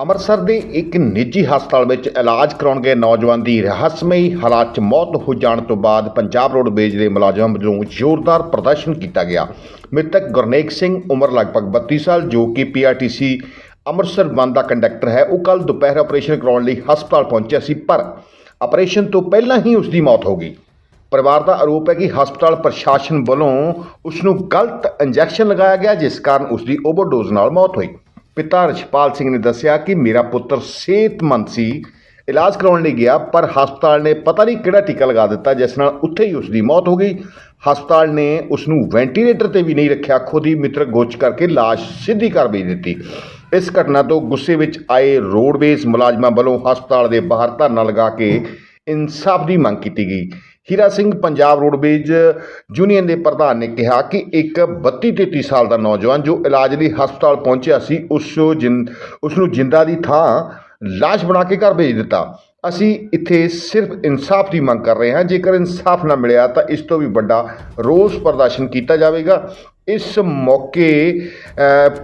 ਅੰਮ੍ਰਿਤਸਰ ਦੇ ਇੱਕ ਨਿੱਜੀ ਹਸਪਤਾਲ ਵਿੱਚ ਇਲਾਜ ਕਰਾਉਣ ਗਏ ਨੌਜਵਾਨ ਦੀ ਰਹੱਸਮਈ ਹਾਲਾਤ 'ਚ ਮੌਤ ਹੋ ਜਾਣ ਤੋਂ ਬਾਅਦ ਪੰਜਾਬ ਰੋਡਵੇਜ਼ ਦੇ ਮੁਲਾਜ਼ਮ ਵੱਲੋਂ ਜ਼ੋਰਦਾਰ ਪ੍ਰਦਰਸ਼ਨ ਕੀਤਾ ਗਿਆ। ਮ੍ਰਿਤਕ ਗੁਰਨੇਕ ਸਿੰਘ ਉਮਰ ਲਗਭਗ 32 ਸਾਲ, ਜੋ ਕਿ ਪੀਆਰਟੀਸੀ ਅੰਮ੍ਰਿਤਸਰ ਬੰਦ ਦਾ ਕੰਡਕਟਰ ਹੈ, ਉਹ ਕੱਲ ਦੁਪਹਿਰ ਆਪਰੇਸ਼ਨ ਕਰਾਉਣ ਲਈ ਹਸਪਤਾਲ ਪਹੁੰਚਿਆ ਸੀ, ਪਰ ਆਪਰੇਸ਼ਨ ਤੋਂ ਪਹਿਲਾਂ ਹੀ ਉਸ ਦੀ ਮੌਤ ਹੋ ਗਈ। ਪਰਿਵਾਰ ਦਾ ਆਰੋਪ ਹੈ ਕਿ ਹਸਪਤਾਲ ਪ੍ਰਸ਼ਾਸਨ ਵੱਲੋਂ ਉਸ ਨੂੰ ਗਲਤ ਇੰਜੈਕਸ਼ਨ ਲਗਾਇਆ ਗਿਆ, ਜਿਸ ਕਾਰਨ ਉਸ ਦੀ ਓਵਰਡੋਜ਼ ਨਾਲ ਮੌਤ ਹੋਈ। ਪਿਤਾ ਰਛਪਾਲ ਸਿੰਘ ਨੇ ਦੱਸਿਆ ਕਿ ਮੇਰਾ ਪੁੱਤਰ ਸਿਹਤਮੰਦ ਸੀ, ਇਲਾਜ ਕਰਾਉਣ ਲਈ ਗਿਆ, ਪਰ ਹਸਪਤਾਲ ਨੇ ਪਤਾ ਨਹੀਂ ਕਿਹੜਾ ਟੀਕਾ ਲਗਾ ਦਿੱਤਾ, ਜਿਸ ਨਾਲ ਉੱਥੇ ਹੀ ਉਸ ਦੀ ਮੌਤ ਹੋ ਗਈ। ਹਸਪਤਾਲ ਨੇ ਉਸ ਨੂੰ ਵੈਂਟੀਲੇਟਰ ਤੇ ਵੀ ਨਹੀਂ ਰੱਖਿਆ, ਖੁਦ ਹੀ ਮਿੱਤਰ ਗੋਚ ਕਰਕੇ ਲਾਸ਼ ਸਿੱਧੀ ਕਰ ਭੇਜ ਦਿੱਤੀ। ਇਸ ਘਟਨਾ ਤੋਂ ਗੁੱਸੇ ਵਿੱਚ ਆਏ ਰੋਡਵੇਜ਼ ਮੁਲਾਜ਼ਮਾਂ ਵੱਲੋਂ ਹਸਪਤਾਲ ਦੇ ਬਾਹਰ ਧਰਨਾ ਲਗਾ ਕੇ ਇਨਸਾਫ ਦੀ ਮੰਗ ਕੀਤੀ ਗਈ। ਹੀਰਾ ਸਿੰਘ ਪੰਜਾਬ ਰੋਡਵੇਜ਼ ਯੂਨੀਅਨ ਦੇ ਪ੍ਰਧਾਨ ਨੇ ਕਿਹਾ ਕਿ ਇੱਕ 32 33 ਸਾਲ ਦਾ ਨੌਜਵਾਨ ਜੋ ਇਲਾਜ ਲਈ ਹਸਪਤਾਲ ਪਹੁੰਚਿਆ ਸੀ, ਉਸ ਜਿੰ, ਉਸ ਨੂੰ ਜਿੰਦਾ ਦੀ ਥਾਂ ਲਾਸ਼ ਬਣਾ ਕੇ ਘਰ ਭੇਜ ਦਿੱਤਾ। ਅਸੀਂ ਇੱਥੇ ਸਿਰਫ ਇਨਸਾਫ ਦੀ ਮੰਗ ਕਰ ਰਹੇ ਹਾਂ। ਜੇਕਰ ਇਨਸਾਫ ਨਾ ਮਿਲਿਆ ਤਾਂ ਇਸ ਤੋਂ ਵੀ ਵੱਡਾ ਰੋਸ ਪ੍ਰਦਰਸ਼ਨ ਕੀਤਾ ਜਾਵੇਗਾ। ਇਸ ਮੌਕੇ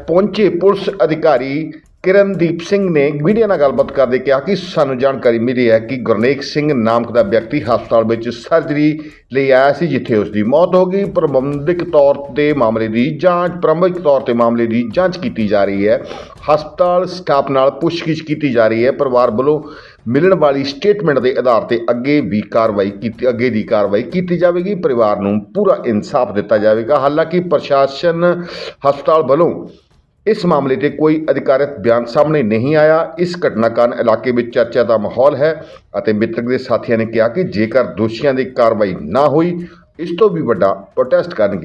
ਪਹੁੰਚੇ ਪੁਲਿਸ ਅਧਿਕਾਰੀ ਕਿਰਨਦੀਪ ਸਿੰਘ ਨੇ ਮੀਡੀਆ ਨਾਲ ਗੱਲਬਾਤ ਕਰਦੇ ਕਿਹਾ ਕਿ ਸਾਨੂੰ ਜਾਣਕਾਰੀ ਮਿਲੀ ਹੈ ਕਿ ਗੁਰਨੇਕ ਸਿੰਘ ਨਾਮਕ ਦਾ ਵਿਅਕਤੀ ਹਸਪਤਾਲ ਵਿੱਚ ਸਰਜਰੀ ਲਈ ਆਇਆ ਸੀ, ਜਿੱਥੇ ਉਸ ਦੀ ਮੌਤ ਹੋ ਗਈ। ਪ੍ਰਬੰਧਕ ਤੌਰ ਤੇ ਮਾਮਲੇ ਦੀ ਜਾਂਚ ਪ੍ਰੰਭਿਕ ਤੌਰ ਤੇ ਮਾਮਲੇ ਦੀ ਜਾਂਚ ਕੀਤੀ ਜਾ ਰਹੀ ਹੈ। ਹਸਪਤਾਲ ਸਟਾਫ ਨਾਲ ਪੁੱਛਗਿੱਛ ਕੀਤੀ ਜਾ ਰਹੀ ਹੈ। ਪਰਿਵਾਰ ਵੱਲੋਂ ਮਿਲਣ ਵਾਲੀ ਸਟੇਟਮੈਂਟ ਦੇ ਆਧਾਰ ਤੇ ਅੱਗੇ ਵੀ ਕਾਰਵਾਈ ਕੀਤੀ, ਅੱਗੇ ਦੀ ਕਾਰਵਾਈ ਕੀਤੀ ਜਾਵੇਗੀ। ਪਰਿਵਾਰ ਨੂੰ ਪੂਰਾ ਇਨਸਾਫ ਦਿੱਤਾ ਜਾਵੇਗਾ। ਹਾਲਾਂਕਿ ਪ੍ਰਸ਼ਾਸਨ ਹਸਪਤਾਲ ਵੱਲੋਂ ਇਸ ਮਾਮਲੇ ਤੇ ਕੋਈ ਅਧਿਕਾਰਤ ਬਿਆਨ ਸਾਹਮਣੇ ਨਹੀਂ ਆਇਆ। ਇਸ ਘਟਨਾ ਕਾਰਨ ਇਲਾਕੇ ਵਿੱਚ ਚਰਚਾ ਦਾ ਮਾਹੌਲ ਹੈ ਅਤੇ ਮ੍ਰਿਤਕ ਦੇ ਸਾਥੀਆਂ ਨੇ ਕਿਹਾ ਕਿ ਜੇਕਰ ਦੋਸ਼ੀਆਂ ਦੀ ਕਾਰਵਾਈ ਨਾ ਹੋਈ, ਇਸ ਤੋਂ ਵੀ ਵੱਡਾ ਪ੍ਰੋਟੈਸਟ ਕਰਨਗੇ।